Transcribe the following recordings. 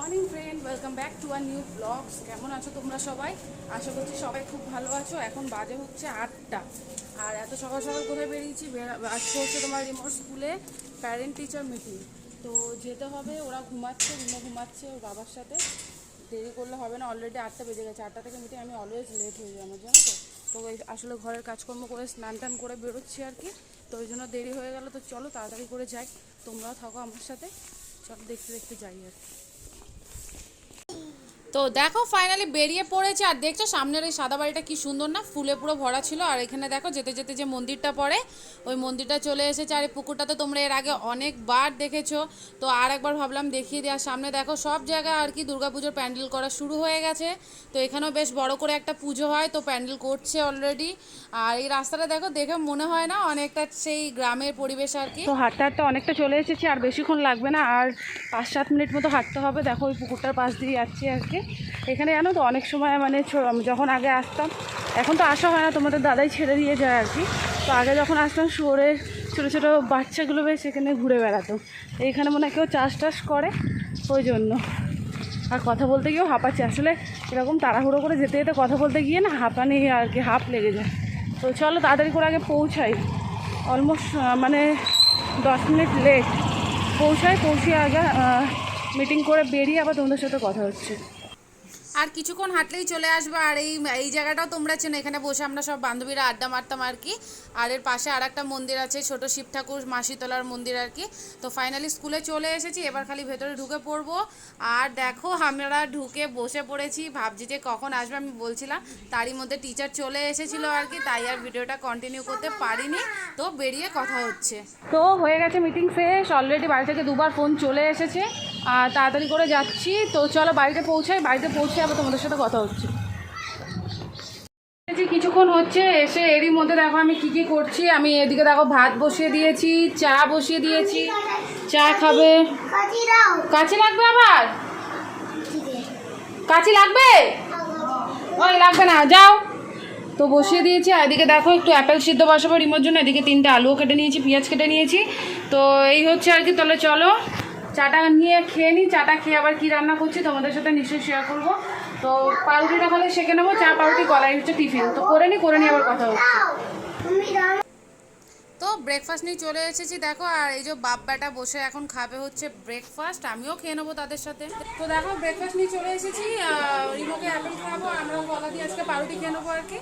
Morning friend welcome back to our new blogs কেমন আছো তোমরা সবাই? আশা করছি সবাই খুব ভালো আছো। এখন বাজে হচ্ছে আটটা। আর এত সকাল সকাল কোথায় বেরিয়েছি? বেরা- আজকে হচ্ছে তোমার রিমোট স্কুলে প্যারেন্ট টিচার মিটিং তো যেতে হবে, ওরা ঘুমাচ্ছে, রিমো ঘুমাচ্ছে ওর বাবার সাথে। দেরি করলে হবে না অলরেডি আটটা বেজে গেছে। আটটা থেকে মিটিং আমি অলওয়েজ লেট হয়ে যাই আমার জানো তো? তো আসলে ঘরের কাজকর্ম করে স্নান টান করে বেরোচ্ছি আর কি। তো ওই জন্য দেরি হয়ে গেল। তো চলো তাড়াতাড়ি করে যাই। তোমরাও থাকো আমার সাথে। চলো দেখতে দেখতে যাই আর কি। তো দেখো ফাইনালি বেরিয়ে পড়েছে। আর দেখছ, সামনের এই সাদা বাড়িটা কি সুন্দর না? ফুলে পুরো ভরা ছিল। আর এখানে দেখো, যেতে যেতে যে মন্দিরটা পড়ে, ওই মন্দিরটা চলে এসেছে। আর এই পুকুরটা তো তোমরা এর আগে অনেকবার দেখেছ। তো আর একবার ভাবলাম দেখিয়ে দেওয়ার সামনে দেখো, সব জায়গায় আর কি দুর্গাপুজোর প্যান্ডেল করা শুরু হয়ে গেছে। তো এখানেও বেশ বড় করে একটা পুজো হয়। তো প্যান্ডেল করছে অলরেডি আর এই রাস্তাটা দেখো, দেখে মনে হয় না অনেকটা সেই গ্রামের পরিবেশ আর কি। তো হাঁটতে হাঁটতে অনেকটা চলে এসেছি। আর বেশিক্ষণ লাগবে না। আর পাঁচ সাত মিনিট মতো হাঁটতে হবে। দেখো, ওই পুকুরটার পাশ দিয়ে যাচ্ছি আর কি। এখানে জানো তো, অনেক সময় মানে যখন আগে আসতাম, এখন তো আসা হয় না, তোমাদের দাদাই ছেড়ে দিয়ে যায় আর কি। তো আগে যখন আসতাম শুয়োরের ছোটো ছোটো বাচ্চাগুলো বেশ এখানে ঘুরে বেড়াতো। এইখানে মনে হয় কেউ চাষ টাস করে, ওই জন্য। আর কথা বলতে গিয়েও হাঁপাচ্ছে। আসলে এরকম তাড়াহুড়ো করে যেতে যেতে কথা বলতে গিয়ে না হাঁপা হাঁপানি আর কি, হাঁপ লেগে যায়। তো চলো তাড়াতাড়ি করে আগে পৌঁছাই। অলমোস্ট মানে দশ মিনিট লেট পৌঁছাই পৌঁছে আগে মিটিং করে বেরিয়ে আবার তোমাদের সাথে কথা হচ্ছে। আর কিছুক্ষণ হাঁটলেই চলে আসবে, আর এই এই জায়গাটাও তোমরা চেনো, এখানে বসে আমরা সব বান্ধবীরা আড্ডা মারতাম আর কি। আর এর পাশে আর একটা মন্দির আছে, ছোট শিব ঠাকুর মাসিতলার মন্দির আর কি। তো ফাইনালি স্কুলে চলে এসেছি, এবার খালি ভেতরে ঢুকে পড়ব। আর দেখো, আমরা ঢুকে বসে পড়েছি, ভাবছি যে কখন আসবে আমি বলছিলাম, তারই মধ্যে টিচার চলে এসেছিল আর কি, তাই আর ভিডিওটা কন্টিনিউ করতে পারিনি। তো বেরিয়ে কথা হচ্ছে। তো হয়ে গেছে মিটিং শেষ অলরেডি বাড়ি থেকে দুবার ফোন চলে এসেছে। আর তাড়াতাড়ি করে যাচ্ছি। তো চলো বাড়িতে পৌঁছাই। বাড়িতে পৌঁছে আবার তোমাদের সাথে কথা হচ্ছে। কিছুক্ষণ হচ্ছে, এসে এরই মধ্যে দেখো আমি কি কি করছি। আমি এদিকে দেখো ভাত বসিয়ে দিয়েছি, চা বসিয়ে দিয়েছি। চা খাবে? কাছে লাগবে আবার? কাছে লাগবে? ওই লাগবে না, যাও। তো বসিয়ে দিয়েছি, আর এদিকে দেখো একটু অ্যাপেল সিদ্ধ বসাবো রিমোর জন্য। এদিকে তিনটে আলুও কেটে নিয়েছি, পেঁয়াজ কেটে নিয়েছি। তো এই হচ্ছে আর কি, তাহলে চলো। চাটা নিয়ে খেয়ে নিই চাটা খেয়ে আবার কি রান্না করছি তোমাদের সাথে নিশ্চয়ই শেয়ার করব। তো পাউরুটিটা খালি সেঁকে নেব চা পাউরুটি গলায় হচ্ছে টিফিন তো করে নিই করে নিই আবার কথা হচ্ছে। তো ব্রেকফাস্ট নিয়ে চলে এসেছি দেখো আর এই যে বাপ বেটা বসে এখন খাবে হচ্ছে ব্রেকফাস্ট আমিও খেয়ে নেব তাদের সাথে। তো দেখো ব্রেকফাস্ট নিয়ে চলে এসেছি রিমোকে অ্যাপেল খাব আমরাও কলা দিয়ে আজকে পাউরুটি খেয়ে নেব আর কি।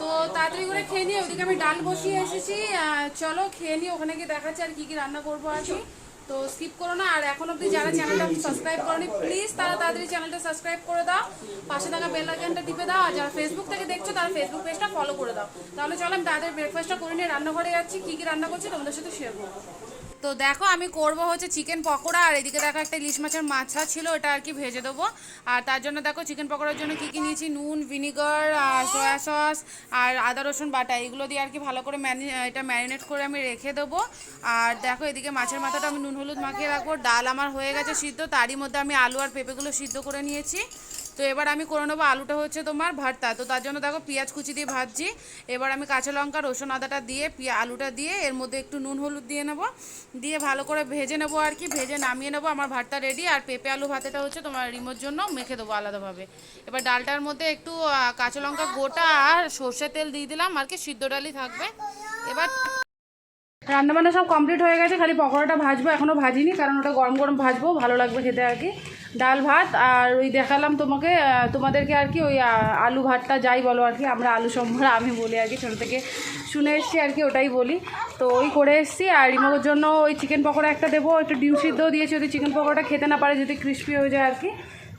তো তাড়াতাড়ি করে খেয়ে নিই ওদিকে আমি ডাল বসিয়ে এসেছি চলো খেয়ে নিই ওখানে গিয়ে দেখাচ্ছি আর কি কি রান্না করব আর কি। তো স্কিপ করো না। আর এখন অবধি যারা চ্যানেলটা সাবস্ক্রাইব করনি প্লিজ তারা তাড়াতাড়ি চ্যানেলটা সাবস্ক্রাইব করে দাও। পাশে থাকা বেল আইকনটা টিপে দাও। আর যারা ফেসবুক থেকে দেখছ তারা ফেসবুক পেজটা ফলো করে দাও। তাহলে চলো আমি তাদের ব্রেকফাস্টটা করে নিয়ে রান্নাঘরে যাচ্ছি। কী কী রান্না করছি তোমাদের সাথে শেয়ার করব। তো দেখো, আমি করব হচ্ছে চিকেন পকোড়া, আর এদিকে দেখো একটা ইলিশ মাছের মাছা ছিল এটা আর কি ভেজে দেবো। আর তার জন্য দেখো চিকেন পকোড়ার জন্য কী কী নিয়েছি? নুন ভিনিগার আর সয়া সস আর আদা, রসুন বাটা, এগুলো দিয়ে আর কি ভালো করে ম্যানি এটা ম্যারিনেট করে আমি রেখে দেবো। আর দেখো, এদিকে মাছের মাথাটা আমি নুন হলুদ মাখিয়ে রাখব। ডাল আমার হয়ে গেছে সিদ্ধ, তারই মধ্যে আমি আলু আর পেঁপেগুলো সিদ্ধ করে নিয়েছি। তো এবার আমি করে নেব আলুটা হচ্ছে তোমার ভর্তা। তো তার জন্য দেখো পেঁয়াজ কুচি দিয়ে ভাজছি। এবার আমি কাঁচা লঙ্কা, রসুন আদাটা দিয়ে পিয়া আলুটা দিয়ে, এর মধ্যে একটু নুন হলুদ দিয়ে নেব। দিয়ে ভালো করে ভেজে নেব আর কি, ভেজে নামিয়ে নেব। আমার ভাতটা রেডি আর পেঁপে আলু ভাতেটা হচ্ছে তোমার রিমোর জন্য মেখে দেবো আলাদাভাবে। এবার ডালটার মধ্যে একটু কাঁচা লঙ্কা গোটা আর সর্ষে তেল দিয়ে দিলাম। আর কি সিদ্ধ ডালই থাকবে। এবার রান্নাবান্না সব কমপ্লিট হয়ে গেছে। খালি পকোড়াটা ভাজবো। এখনও ভাজিনি, কারণ ওটা গরম গরম ভাজবো। ভালো লাগবে খেতে আর কি। ডাল ভাত আর ওই দেখালাম তোমাকে তোমাদেরকে আর কি ওই আলু ভাতটা যাই বলো আর কি, আমরা আলু সম্ভরা, আমি বলি আর কি, ছোটো থেকে শুনে এসেছি আর কি, ওটাই বলি। তো ওই করে এসেছি আর রিমোর জন্য ওই চিকেন পকোড়া একটা দেবো, একটু ডিম সিদ্ধও দিয়েছি, যদি চিকেন পকোড়াটা খেতে না পারে, যদি ক্রিস্পি হয়ে যায় আর কি।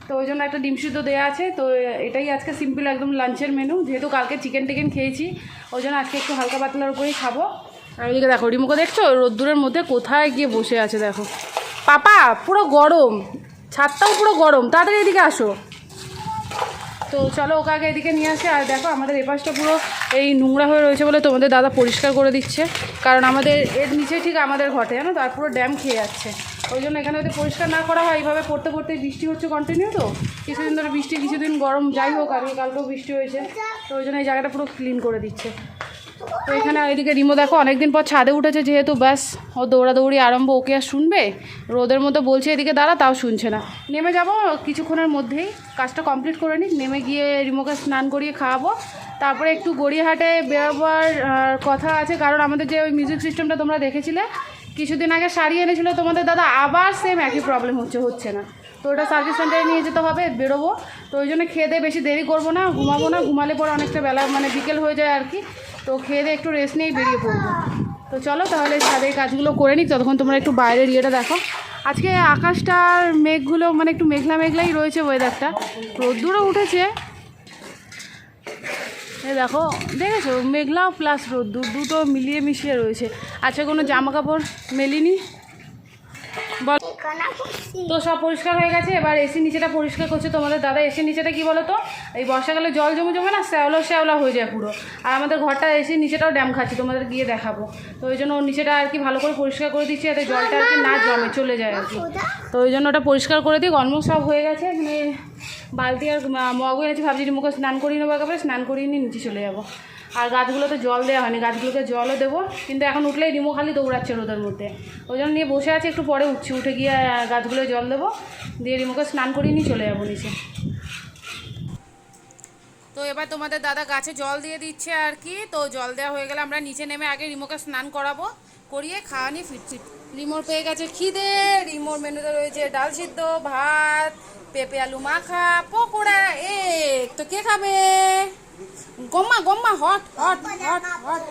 তো ওই জন্য একটা ডিম সিদ্ধ দেওয়া আছে, তো এটাই আজকে সিম্পল একদম লাঞ্চের মেনু যেহেতু কালকে চিকেন টিকেন খেয়েছি, ওই জন্য আজকে একটু হালকা পাতলার উপরেই খাব। আর ওইদিকে দেখো, রিমুকে দেখছ? রোদ্দুরের মধ্যে কোথায় গিয়ে বসে আছে দেখো। পাপা, পুরো গরম। ছাদটাও পুরো গরম। তাড়াতাড়ি এদিকে আসো। তো চলো ওকে আগে এদিকে নিয়ে আসে। আর দেখো, আমাদের এপাশটা পুরো এই নোংরা হয়ে রয়েছে বলে তোমাদের দাদা পরিষ্কার করে দিচ্ছে। কারণ আমাদের এর নিচে ঠিক আমাদের ঘটে, জানো তার পুরো ড্যাম খেয়ে যাচ্ছে। ওই জন্য এখানে যদি পরিষ্কার না করা হয়, এইভাবে পড়তে পড়তে বৃষ্টি হচ্ছে কন্টিনিউ তো? কিছুদিন ধরে বৃষ্টি, কিছুদিন গরম, যাই হোক আর কালকেও বৃষ্টি হয়েছে। তো ওই জন্য এই জায়গাটা পুরো ক্লিন করে দিচ্ছে। তো এখানে এদিকে রিমো দেখো, অনেকদিন পর ছাদে উঠেছে যেহেতু, ব্যাস, ও দৌড়াদৌড়ি আরম্ভ, ওকে আর শুনবে? রোদের মতো বলছে এদিকে দাঁড়া, তাও শুনছে না। নেমে যাব কিছুক্ষণের মধ্যেই, কাজটা কমপ্লিট করে নিই নেমে গিয়ে রিমোকে স্নান করিয়ে খাওয়াবো। তারপরে একটু গড়িয়াহাটে বেরোবার কথা আছে, কারণ আমাদের যে ওই মিউজিক সিস্টেমটা তোমরা দেখেছিলে, কিছুদিন আগে সারিয়ে এনেছিল তোমাদের দাদা, আবার সেম একই প্রবলেম হচ্ছে হচ্ছে না। তো ওটা সার্ভিস সেন্টারে নিয়ে যেতে হবে, বেরোবো। তো ওই জন্য খেয়ে বেশি দেরি করব না, ঘুমাবো না, ঘুমালে পরে অনেকটা বেলা মানে বিকেল হয়ে যায় আর কি। তো খেয়ে দিয়ে একটু রেস্ট নিয়েই বেরিয়ে পড়ব। তো চলো তাহলে ছাদের কাজগুলো করে নিই ততক্ষণ তোমরা একটু বাইরের ইয়েটা দেখো। আজকে আকাশটার মেঘগুলো মানে একটু মেঘলা মেঘলাই রয়েছে ওয়েদারটা রোদ্দুরও উঠেছে। দেখো, দেখেছ? মেঘলা প্লাস রোদ্দুর, দুটো মিলিয়ে মিশিয়ে রয়েছে। আচ্ছা কোনো জামা কাপড় মেলিনি। বল। তো সব পরিষ্কার হয়ে গেছে এবার এসি নিচেটা পরিষ্কার করছে। তোমাদের দাদা এসি নিচেটা কি বলো তো এই বর্ষাকালে জল জমে জমে না শ্যাওলা শ্যাওলা হয়ে যায় পুরো। আর আমাদের ঘরটা এসি নিচেটাও ড্যাম খাচ্ছে তোমাদের গিয়ে দেখাবো। তো ওই জন্য ওর নিচেটা আর কি ভালো করে পরিষ্কার করে দিচ্ছি যাতে জলটা আর কি না জমে চলে যায় আর কি। তো ওই জন্য ওটা পরিষ্কার করে দিই অলমোস্ট সব হয়ে গেছে মানে বালতি আর মগ হয়ে গেছে ভাবছি মুখে স্নান করিয়ে নেব একেবারে স্নান করিয়ে নিয়ে নিচে চলে যাব। আর গাছগুলোতে জল দেওয়া হয়নি, গাছগুলোকে জলও দেবো। কিন্তু এখন উঠলেই রিমো খালি দৌড়াচ্ছে রোদের মধ্যে। ওই জন্য নিয়ে বসে আছে, একটু পরে উঠছি। উঠে গিয়ে গাছগুলোয় জল দেবো। দিয়ে রিমোকে স্নান করিয়ে নিয়ে চলে যাব নিচে। তো এবার তোমাদের দাদা গাছে জল দিয়ে দিচ্ছে আর কি। তো জল দেওয়া হয়ে গেলে আমরা নিচে নেমে আগে রিমোকে স্নান করাবো, করিয়ে খাওয়া নিয়ে ফিরছি। রিমোর পেয়ে গেছে খিদে। রিমোর মেনুতে রয়েছে ডাল সিদ্ধ, ভাত, পেঁপে আলু মাখা, পকোড়া এ তো কে খাবে? Hot hot hot hot.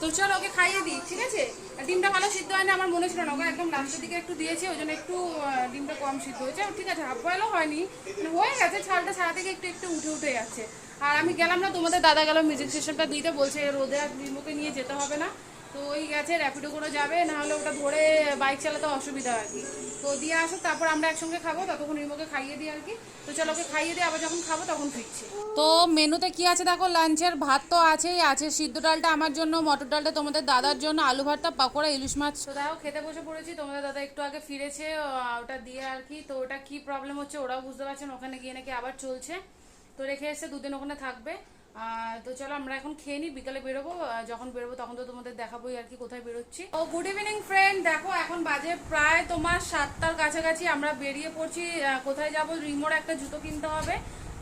তো চল ওকে খাইয়ে দিই ঠিক আছে? ডিমটা ভালো সিদ্ধ হয় না আমার মনে ছিল না। ওকে একদম লাস্টের দিকে একটু দিয়েছি ওই জন্য একটু ডিমটা কম সিদ্ধ হয়েছে। ঠিক আছে হাফ বয়েলও হয়নি। মানে হয়ে গেছে ছালটা ছাড়া থেকে একটু একটু উঠে উঠে যাচ্ছে। আর আমি গেলাম না তোমাদের দাদা গেল মিউজিক সিস্টেমটা দিতে বলছে রোদে আর নিমুকে নিয়ে যেতে হবে না। তো ওই গেছে র্যাপিডো করে যাবে না হলে ওটা ধরে বাইক চালাতে অসুবিধা আর কি। তো দিয়ে আসো তারপর আমরা একসঙ্গে খাব ততক্ষণ রিমোকে খাইয়ে দিই আর কি। তো চলো ওকে খাইয়ে দিয়ে আবার যখন খাব তখন ফিরছি। তো মেনুতে কি আছে দেখো? লাঞ্চের ভাত তো আছেই আছে সিদ্ধ ডালটা আমার জন্য মটর ডালটা তোমাদের দাদার জন্য আলু ভর্তা পাকোড়া ইলিশ মাছ। তো দেখো খেতে বসে পড়েছি তোমাদের দাদা একটু আগে ফিরেছে ওটা দিয়ে আর কি। তো ওটা কি প্রবলেম হচ্ছে ওরাও বুঝতে পারছেন ওখানে গিয়ে নাকি আবার চলছে। তো রেখে এসে দুদিন ওখানে থাকবে। তো চলো আমরা এখন খেয়ে নিই বিকালে বেরোবো। যখন বেরোবো তখন তো তোমাদের দেখাবোই আর কি কোথায় বেরোচ্ছি। ও গুড ইভিনিং ফ্রেন্ড দেখো, এখন বাজে প্রায় তোমার সাতটার কাছাকাছি। আমরা বেরিয়ে পড়ছি কোথায় যাব? রিমোর একটা জুতো কিনতে হবে।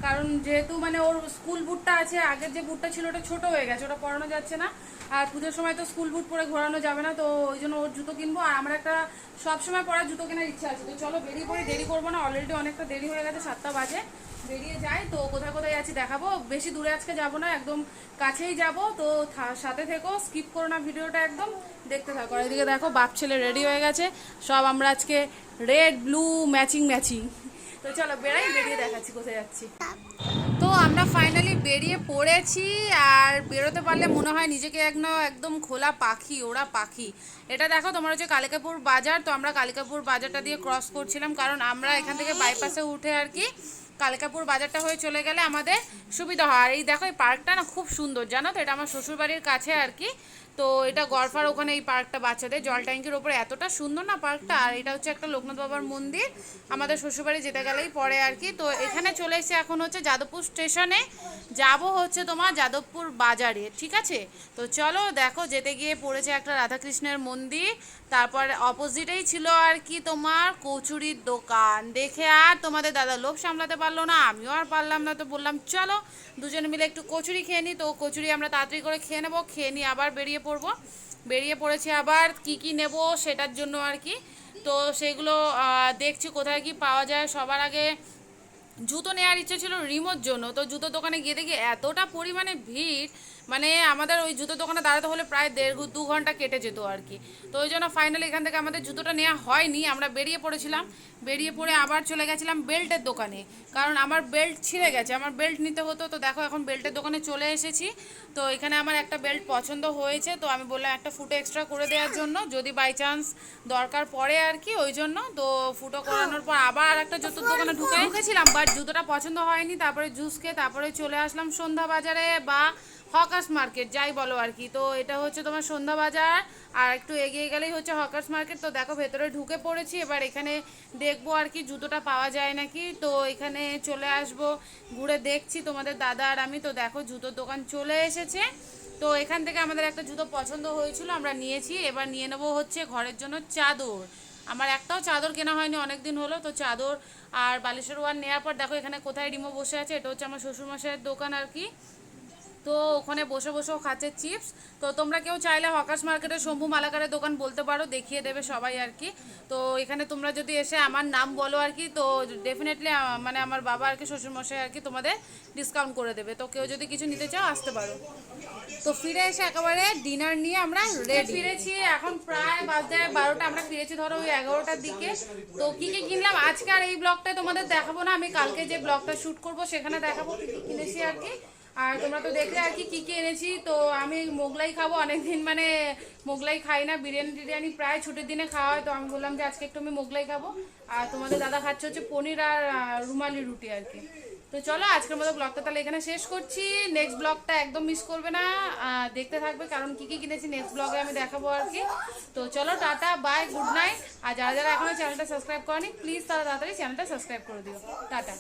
কারণ যেহেতু মানে ওর স্কুল বুটটা আছে, আগের যে বুটটা ছিল ওটা ছোট হয়ে গেছে, ওটা পরানো যাচ্ছে না। আর পুজোর সময় তো স্কুল বুট পরে ঘোরানো যাবে না, তো ওই জন্য ওর জুতো কিনবো। আর আমার একটা সবসময় পরার জুতো কেনার ইচ্ছা আছে। তো চলো বেরিয়ে পড়ি, দেরি করব না। অলরেডি অনেকটা দেরি হয়ে গেছে, সাতটা বাজে। বেরিয়ে যাই, তো কোথায় কোথায় আছি দেখাবো। বেশি দূরে আজকে যাব না, একদম কাছেই যাব। তো সাথে থেকো স্কিপ করো না ভিডিওটা একদম, দেখতে থাকো। এদিকে দেখো, বাপ ছেলে রেডি হয়ে গেছে। সব আমরা আজকে রেড ব্লু ম্যাচিং ম্যাচিং তো চলো বেড়াই বেরিয়ে দেখাচ্ছি, কোথায় যাচ্ছি। তো আমরা ফাইনালি বেরিয়ে পড়েছি, আর বেরোতে পারলে মনে হয় নিজেকে একদম একদম খোলা পাখি, ওরা পাখি। এটা দেখো, তোমার হচ্ছে কালিকাপুর বাজার। তো আমরা কালিকাপুর বাজারটা দিয়ে ক্রস করছিলাম, কারণ আমরা এখান থেকে বাইপাসে উঠে আর কি কালিকাপুর বাজারটা হয়ে চলে গেলে আমাদের সুবিধা হয়। আর এই দেখো, এই পার্কটা না খুব সুন্দর, জানো তো? এটা আমার শ্বশুরবাড়ির কাছে আর কি। তো এটা গড়ফার ওখানে এই পার্কটা বাচ্চাদের জল ট্যাঙ্কির ওপরে এতটা সুন্দর না পার্কটা? আর এটা হচ্ছে একটা লোকনাথ বাবার মন্দির। আমাদের শ্বশুরবাড়ি যেতে গেলেই পরে আর কি। তো এখানে চলে এসে এখন হচ্ছে যাদবপুর স্টেশনে যাব হচ্ছে তোমার যাদবপুর বাজারে, ঠিক আছে? তো চলো দেখো যেতে গিয়ে পড়েছে একটা রাধাকৃষ্ণের মন্দির। তারপর অপোজিটেই ছিল আর কি তোমার কচুরির দোকান। দেখে আর তোমাদের দাদা লোভ সামলাতে পারল না, আমিও আর পারলাম না। তো বললাম, চলো দুজনে মিলে একটু কচুরি খেয়ে নিই তো কচুরি আমরা তাড়াতাড়ি করে খেয়ে নেব। খেয়ে নিয়ে আবার বেরিয়ে পড়ব বেরিয়ে পড়েছি আবার, কি কি নেব সেটার জন্য আর কি। তো সেগুলো দেখছি কোথায় কি পাওয়া যায়। সবার আগে জুতো নেওয়ার ইচ্ছে ছিল রিমোর জন্য। তো জুতো দোকানে গিয়ে দেখি এতটা পরিমাণে ভিড় মানে আমাদের ওই জুতো দোকানে দাঁড়াতে হলে প্রায় দেড় দু ঘণ্টা কেটে যেত আর কি। তো ওই জন্য ফাইনালি এখান থেকে আমাদের জুতোটা নেওয়া হয়নি, আমরা বেরিয়ে পড়েছিলাম। বেরিয়ে পড়ে আবার চলে গেছিলাম বেল্টের দোকানে। কারণ আমার বেল্ট ছিঁড়ে গেছে, আমার বেল্ট নিতে হতো। তো দেখো এখন বেল্টের দোকানে চলে এসেছি। তো এখানে আমার একটা বেল্ট পছন্দ হয়েছে। তো আমি বললাম একটা ফুটো এক্সট্রা করে দেওয়ার জন্য, যদি বাই চান্স দরকার পড়ে আর কি, ওই জন্য। তো ফুটো করানোর পর আবার একটা জুতোর দোকানে ঢুকে ঢুকেছিলাম বাট জুতোটা পছন্দ হয়নি। তারপরে জুস খেয়ে তারপরে চলে আসলাম সন্ধ্যা বাজারে বা হকার্স মার্কেট, যাই বলো আর কি। তো এটা হচ্ছে তোমার সন্ধ্যা বাজার, আর একটু এগিয়ে গেলেই হচ্ছে হকার্স মার্কেট। তো দেখো, ভেতরে ঢুকে পড়েছি, এবার এখানে দেখব আর কি, জুতোটা পাওয়া যায় নাকি। তো এখানে চলে আসব, ঘুরে দেখছি তোমাদের দাদা আর আমি। তো দেখো, জুতোর দোকান চলে এসেছে। তো এখান থেকে আমাদের একটা জুতো পছন্দ হয়েছিল, আমরা নিয়েছি। এবার নিয়ে নেব হচ্ছে ঘরের জন্য চাদর। আমার একটাও চাদর কেনা হয়নি অনেক দিন হলো। তো চাদর আর বালেশ্বর ওয়ান নেওয়ার পর দেখো, এখানে কোথায় রিমো বসে আছে, এটা হচ্ছে আমার শ্বশুরমশাইয়ের দোকান আর কি। তো ওখানে বসে বসেও খাচ্ছে চিপস। তো তোমরা কেউ চাইলে হকাশ মার্কেটের শম্ভু মালাকারের দোকান বলতে পারো দেখিয়ে দেবে সবাই আর কি। তো এখানে তোমরা যদি এসে আমার নাম বলো আর কি তো ডেফিনেটলি মানে আমার বাবা আর কি শ্বশুরমশাই আর কি তোমাদের ডিসকাউন্ট করে দেবে। তো কেউ যদি কিছু নিতে চাও আসতে পারো। তো ফিরে এসে একেবারে ডিনার নিয়ে আমরা রেডি ফিরেছি এখন প্রায় বাজে বারোটা আমরা ফিরেছি ধরো ওই এগারোটার দিকে। তো কী কী কিনলাম? আজকে আর এই ব্লগটা তোমাদের দেখাবো না আমি কালকে যে ব্লগটা শ্যুট করব সেখানে দেখাবো কি কি কিনেছি আর কি। আর তোমরা তো দেখলে আর কি কি কি এনেছি? তো আমি মোগলাই খাব। অনেকদিন মানে মোগলাই খাই না, বিরিয়ানি টিরিয়ানি প্রায় ছুটির দিনে খাওয়া হয়, তো আমি বললাম যে আজকে একটু আমি মোগলাই খাব। আর তোমাদের দাদা খাচ্ছে হচ্ছে পনির আর রুমালি রুটি আর কি। তো চলো, আজকের মতো ব্লগটা তাহলে এখানে শেষ করছি। নেক্সট ব্লগটা একদম মিস করবে না। দেখতে থাকবে, কারণ কি কি কিনেছি নেক্সট ব্লগে আমি দেখাবো আর কি। তো চলো, টাটা বাই গুড নাইট আর যারা যারা এখনও চ্যানেলটা সাবস্ক্রাইব করেনি প্লিজ তারা তাড়াতাড়ি চ্যানেলটা সাবস্ক্রাইব করে দিও। টাটা।